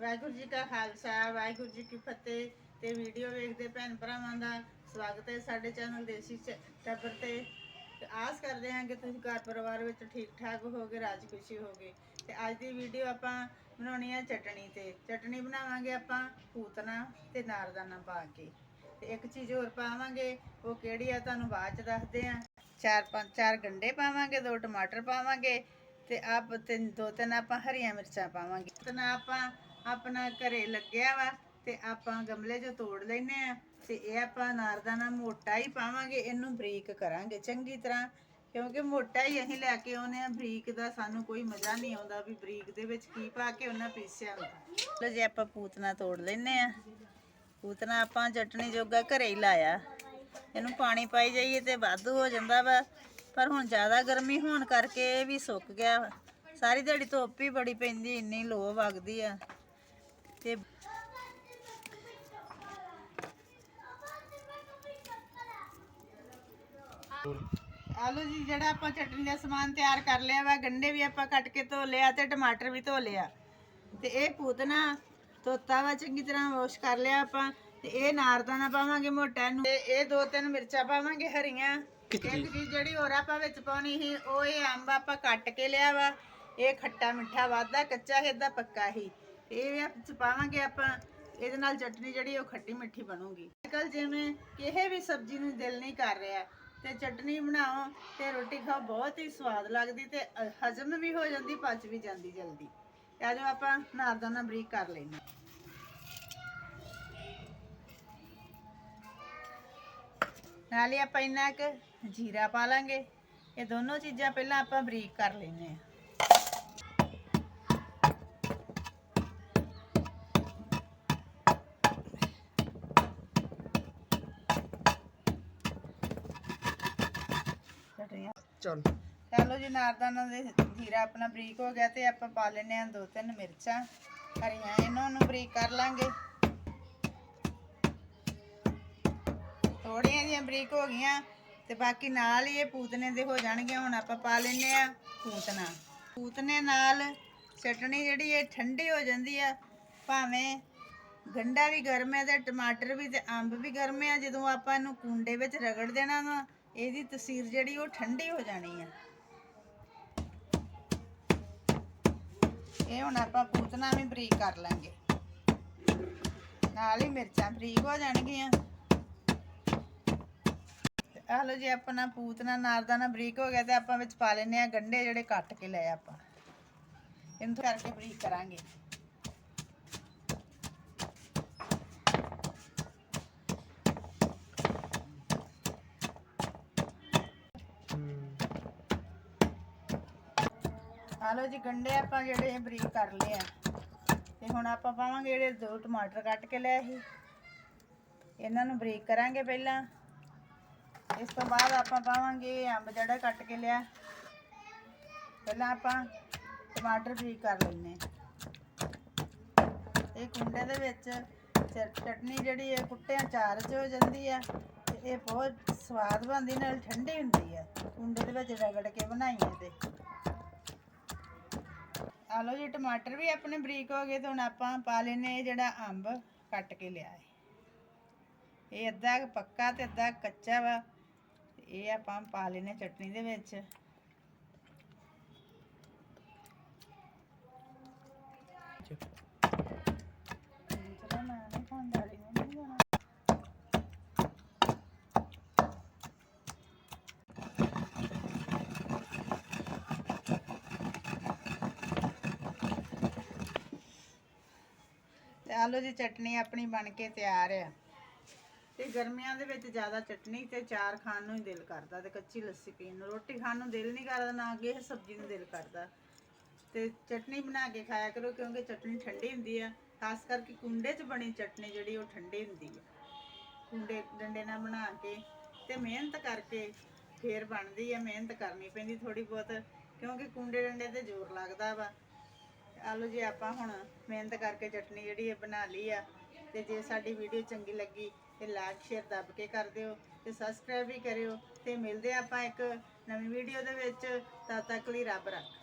ਵਾਹਿਗੁਰੂ ਜੀ ਕਾ ਖਾਲਸਾ, ਵਾਹਿਗੁਰੂ ਜੀ ਕੀ ਫਤਿਹ ਤੇ ਵੀਡੀਓ ਵੇਖਦੇ ਭੈਣ ਭਰਾਵਾਂ ਦਾ ਸਵਾਗਤ ਹੈ ਸਾਡੇ ਚੈਨਲ ਦੇਸੀ ਚ- ਟੱਬਰ ਤੇ। ਆਸ ਕਰਦੇ ਹਾਂ ਕਿ ਤੁਸੀਂ ਘਰ ਪਰਿਵਾਰ ਵਿੱਚ ਠੀਕ ਠਾਕ ਹੋਗੇ ਰਾਜ ਖੁਸ਼ੀ ਹੋਗੇ ਤੇ ਅੱਜ ਦੀ ਵੀਡੀਓ ਆਪਾਂ ਬਣਾਉਣੀ ਹੈ ਚਟਣੀ ਤੇ। ਚਟਣੀ ਬਣਾਵਾਂਗੇ ਆਪਾਂ ਪੂਤਨਾ ਤੇ ਨਾਰਦਾਨਾ ਪਾ ਕੇ। ਤੇ ਇੱਕ ਚੀਜ਼ ਹੋਰ ਪਾਵਾਂਗੇ, ਉਹ ਕਿਹੜੀ ਆ ਤੁਹਾਨੂੰ ਬਾਅਦ ਚ ਦੱਸਦੇ ਆ ਚਾਰ ਪੰਜ, ਚਾਰ ਗੰਡੇ ਪਾਵਾਂਗੇ, ਦੋ ਟਮਾਟਰ ਪਾਵਾਂਗੇ ਤੇ ਆਪ ਤਿੰਨ, ਦੋ ਤਿੰਨ ਆਪਾਂ ਹਰੀਆਂ ਮਿਰਚਾਂ ਪਾਵਾਂਗੇ। ਤੇ ਆਪਾਂ ਆਪਣਾ ਘਰੇ ਲੱਗਿਆ ਵਾ ਤੇ ਆਪਾਂ ਗਮਲੇ 'ਚੋਂ ਤੋੜ ਲੈਨੇ ਆ ਤੇ ਇਹ ਆਪਾਂ ਨਾਰਦਾਨਾ ਮੋਟਾ ਹੀ ਪਾਵਾਂਗੇ, ਇਹਨੂੰ ਬਰੀਕ ਕਰਾਂਗੇ ਚੰਗੀ ਤਰ੍ਹਾਂ, ਕਿਉਂਕਿ ਮੋਟਾ ਹੀ ਅਸੀਂ ਲੈ ਕੇ ਆਉਨੇ ਆ ਬਰੀਕ ਦਾ ਸਾਨੂੰ ਕੋਈ ਮਜ਼ਾ ਨਹੀਂ ਆਉਂਦਾ ਵੀ ਬਰੀਕ ਦੇ ਵਿੱਚ ਕੀ ਪਾ ਕੇ ਉਹਨਾਂ ਪੀਸਿਆ ਹੁੰਦਾ ਲੋ ਜੀ, ਆਪਾਂ ਪੂਤਨਾ ਤੋੜ ਲੈਨੇ ਆ ਪੂਤਨਾ ਆਪਾਂ ਚਟਣੀ ਜੋਗਾ ਘਰੇ ਹੀ ਲਾਇਆ। ਇਹਨੂੰ ਪਾਣੀ ਪਾਈ ਜਾਈਏ ਤੇ ਵਾਧੂ ਹੋ ਜਾਂਦਾ ਵਾ। ਪਰ ਹੁਣ ਜ਼ਿਆਦਾ ਗਰਮੀ ਹੋਣ ਕਰਕੇ ਇਹ ਵੀ ਸੁੱਕ ਗਿਆ ਵਾ। ਸਾਰੀ ਦਿਹਾੜੀ ਧੁੱਪ ਹੀ ਬੜੀ ਪੈਂਦੀ, ਇੰਨੀ ਲੋ ਵਗਦੀ ਆ ਤੇ ਆਲੂ ਜੀ ਜਿਹੜਾ ਆਪਾਂ ਚਟਨੀ ਦਾ ਸਮਾਨ ਤਿਆਰ ਕਰ ਲਿਆ ਵਾ ਗੰਡੇ ਵੀ ਆਪਾਂ ਕੱਟ ਕੇ ਧੋ ਲਿਆ ਤੇ ਟਮਾਟਰ ਵੀ ਧੋ ਲਿਆ। ਤੇ ਇਹ ਪੂਤਨਾ ਧੋਤਾ ਵਾ ਚੰਗੀ ਤਰ੍ਹਾਂ ਵਾਸ਼ ਕਰ ਲਿਆ ਆਪਾਂ। ਤੇ ਇਹ ਨਾਰਦਾਨਾ ਪਾਵਾਂਗੇ ਮੋਟਾ ਨੂੰ ਤੇ ਇਹ ਦੋ ਤਿੰਨ ਮਿਰਚਾਂ ਪਾਵਾਂਗੇ ਹਰੀਆਂ। ਇੱਕ ਚੀਜ਼ ਜਿਹੜੀ ਹੋਰ ਆਪਾਂ ਵਿੱਚ ਪਾਉਣੀ ਸੀ ਉਹ ਇਹ ਅੰਬ ਆਪਾਂ ਕੱਟ ਕੇ ਲਿਆ ਵਾ। ਇਹ ਖੱਟਾ ਮਿੱਠਾ ਵਾਦਾ ਕੱਚਾ ਹਿੱਦਾ ਪੱਕਾ ਹੀ ਇਹ ਵੀ ਵਿੱਚ ਪਾਵਾਂਗੇ ਆਪਾਂ। ਇਹਦੇ ਨਾਲ ਚਟਨੀ ਜਿਹੜੀ ਉਹ ਖੱਟੀ ਮਿੱਠੀ ਬਣੂਗੀ। ਅੱਜਕੱਲ ਜਿਵੇਂ ਕਿਸੇ ਵੀ ਸਬਜ਼ੀ ਨੂੰ ਦਿਲ ਨਹੀਂ ਕਰ ਰਿਹਾ ਤੇ ਚਟਨੀ ਬਣਾਓ ਤੇ ਰੋਟੀ ਖਾਓ, ਬਹੁਤ ਹੀ ਸਵਾਦ ਲੱਗਦੀ ਤੇ ਹਜ਼ਮ ਵੀ ਹੋ ਜਾਂਦੀ, ਪਚ ਵੀ ਜਾਂਦੀ ਜਲਦੀ। ਤੇ ਆਜੋ ਆਪਾਂ ਨਾਰਦਾਨਾ ਬਰੀਕ ਕਰ ਲੈਣਾ ਨਾਲੇ ਆਪਾਂ ਇੰਨਾ ਕੁ ਜੀਰਾ ਪਾ ਲਾਂਗੇ। ਇਹ ਦੋਨੋਂ ਚੀਜ਼ਾਂ ਪਹਿਲਾਂ ਆਪਾਂ ਬਰੀਕ ਕਰ ਲੈਨੇ ਆ ਚਲ। ਚਲੋ ਜੀ ਨਾਰਦਾਨਾ ਦੇ ਜੀਰਾ ਆਪਣਾ ਬਰੀਕ ਹੋ ਗਿਆ ਤੇ ਆਪਾਂ ਪਾ ਲੈਨੇ ਆ ਦੋ ਤਿੰਨ ਮਿਰਚਾਂ। ਹਰੀਆਂ ਇਹਨਾਂ ਨੂੰ ਬਰੀਕ ਕਰ ਲਾਂਗੇ। ਥੋੜੀਆਂ ਜਿਹੀਆਂ ਬਰੀਕ ਹੋ ਗਈਆਂ ਤੇ ਬਾਕੀ ਨਾਲ ਹੀ ਇਹ ਪੂਤਨੇ ਦੇ ਹੋ ਜਾਣਗੇ। ਹੁਣ ਆਪਾਂ ਪਾ ਲੈਨੇ ਆ ਪੂਤਨਾ। ਪੂਤਨੇ ਨਾਲ ਚਟਣੀ ਜਿਹੜੀ ਇਹ ਠੰਡੀ ਹੋ ਜਾਂਦੀ ਆ, ਭਾਵੇਂ ਗੰਡਾ ਵੀ ਗਰਮ ਹੈ ਤੇ ਟਮਾਟਰ ਵੀ ਤੇ ਅੰਬ ਵੀ ਗਰਮ ਹੈ ਜਦੋਂ ਆਪਾਂ ਇਹਨੂੰ ਕੁੰਡੇ ਵਿੱਚ ਰਗੜ ਦੇਣਾ ਵਾ ਇਹਦੀ ਤਸੀਰ ਜਿਹੜੀ ਉਹ ਠੰਡੀ ਹੋ ਜਾਣੀ ਆ। ਇਹ ਹੁਣ ਆਪਾਂ ਪੂਤਨਾ ਵੀ ਬਰੀਕ ਕਰ ਲਾਂਗੇ। ਨਾਲ ਹੀ ਮਿਰਚਾਂ ਬਰੀਕ ਹੋ ਜਾਣਗੀਆਂ। ਤੇ ਆਹ ਲੋ ਜੀ ਆਪਣਾ ਪੂਤਨਾ ਨਾਰਦਾਨਾ ਬਰੀਕ ਹੋ ਗਿਆ ਤੇ ਆਪਾਂ ਵਿੱਚ ਪਾ ਲੈਨੇ ਆ ਗੰਡੇ ਜਿਹੜੇ ਕੱਟ ਕੇ ਲਏ ਆਪਾਂ। ਇਹਨੂੰ ਕਰਕੇ ਬਰੀਕ ਕਰਾਂਗੇ। ਆਹ ਲੋ ਜੀ, ਗੰਡੇ ਆਪਾਂ ਜਿਹੜੇ ਇਹ ਬਰੀਕ ਕਰ ਲਏ ਆ। ਤੇ ਹੁਣ ਆਪਾਂ ਪਾਵਾਂਗੇ ਜਿਹੜੇ ਦੋ ਟਮਾਟਰ ਕੱਟ ਕੇ ਲਿਆ ਸੀ। ਇਹਨਾਂ ਨੂੰ ਬਰੀਕ ਕਰਾਂਗੇ ਪਹਿਲਾਂ। ਇਸ ਤੋਂ ਬਾਅਦ ਆਪਾਂ ਪਾਵਾਂਗੇ ਅੰਬ ਜਿਹੜਾ ਕੱਟ ਕੇ ਲਿਆ। ਪਹਿਲਾਂ ਆਪਾਂ ਟਮਾਟਰ ਬਰੀਕ ਕਰ ਲੈਣੇ ਇਹ ਕੁੰਡੇ ਦੇ ਵਿੱਚ ਚਟਨੀ ਜਿਹੜੀ ਹੈ, ਕੁੱਟਿਆਂ ਚਾਰ ਚ ਹੋ ਜਾਂਦੀ ਆ। ਤੇ ਇਹ ਬਹੁਤ ਸਵਾਦ ਬਣਦੀ, ਨਾਲ ਠੰਡੀ ਹੁੰਦੀ ਆ। ਕੁੰਡੇ ਦੇ ਵਿੱਚ ਰਗੜ ਕੇ ਬਣਾਈਏ ਤੇ। ਆ ਲਓ ਜੀ, ਟਮਾਟਰ ਵੀ ਆਪਣੇ ਬਰੀਕ ਹੋ ਗਏ ਤੇ ਹੁਣ ਆਪਾਂ ਪਾ ਲੈਨੇ ਇਹ ਜਿਹੜਾ ਅੰਬ ਕੱਟ ਕੇ ਲਿਆ ਹੈ। ਇਹ ਅੱਧਾ ਪੱਕਾ ਤੇ ਅੱਧਾ ਕੱਚਾ ਵਾ। ਇਹ ਆਪਾਂ ਪਾ ਲੈਨੇ ਚਟਨੀ ਦੇ ਵਿੱਚ ਚਲੋ ਮੈਂ ਨਹੀਂ ਖਾਂਦਾ ਰਹੀ ਨਹੀਂ ਜਾਣਾ ਤੇ ਆਲੂ ਚਟਨੀ ਆਪਣੀ ਬਣ ਕੇ ਤਿਆਰ ਆ। ਤੇ ਗਰਮੀਆਂ ਦੇ ਵਿੱਚ ਜ਼ਿਆਦਾ ਚਟਨੀ ਤੇ ਚਾਰ ਖਾਣ ਨੂੰ ਹੀ ਦਿਲ ਕਰਦਾ ਤੇ ਕੱਚੀ ਲੱਸੀ ਪੀਣ ਨੂੰ। ਰੋਟੀ ਖਾਣ ਨੂੰ ਦਿਲ ਨਹੀਂ ਕਰਦਾ, ਨਾ ਅੱਗੇ ਸਬਜ਼ੀ ਨੂੰ ਦਿਲ ਕਰਦਾ। ਤੇ ਚਟਨੀ ਬਣਾ ਕੇ ਖਾਇਆ ਕਰੋ ਕਿਉਂਕਿ ਚਟਨੀ ਠੰਡੀ ਹੁੰਦੀ ਆ। ਖਾਸ ਕਰਕੇ ਕੁੰਡੇ 'ਚ ਬਣੀ ਚਟਨੀ ਜਿਹੜੀ ਉਹ ਠੰਡੀ ਹੁੰਦੀ ਆ। ਕੁੰਡੇ ਡੰਡੇ ਨਾਲ ਬਣਾ ਕੇ ਤੇ ਮਿਹਨਤ ਕਰਕੇ ਫੇਰ ਬਣਦੀ ਆ, ਮਿਹਨਤ ਕਰਨੀ ਪੈਂਦੀ ਥੋੜੀ ਬਹੁਤ। ਕਿਉਂਕਿ ਕੁੰਡੇ ਡੰਡੇ ਤੇ ਜ਼ੋਰ ਲੱਗਦਾ ਵਾ। ਆਲੂ ਜੀ, ਆਪਾਂ ਹੁਣ ਮਿਹਨਤ ਕਰਕੇ ਚਟਨੀ ਜਿਹੜੀ ਇਹ ਬਣਾ ਲਈ ਆ, ਤੇ ਜੇ ਸਾਡੀ ਵੀਡੀਓ ਚੰਗੀ ਲੱਗੀ, ਤੇ ਲਾਈਕ ਸ਼ੇਅਰ ਦੱਬ ਕੇ ਕਰ ਦਿਓ, ਤੇ ਸਬਸਕ੍ਰਾਈਬ ਵੀ ਕਰਿਓ, ਤੇ ਮਿਲਦੇ ਆਪਾਂ ਇੱਕ ਨਵੀਂ ਵੀਡੀਓ ਦੇ ਵਿੱਚ। ਤਦ ਤੱਕ ਲਈ ਰੱਬ ਰੱਖ।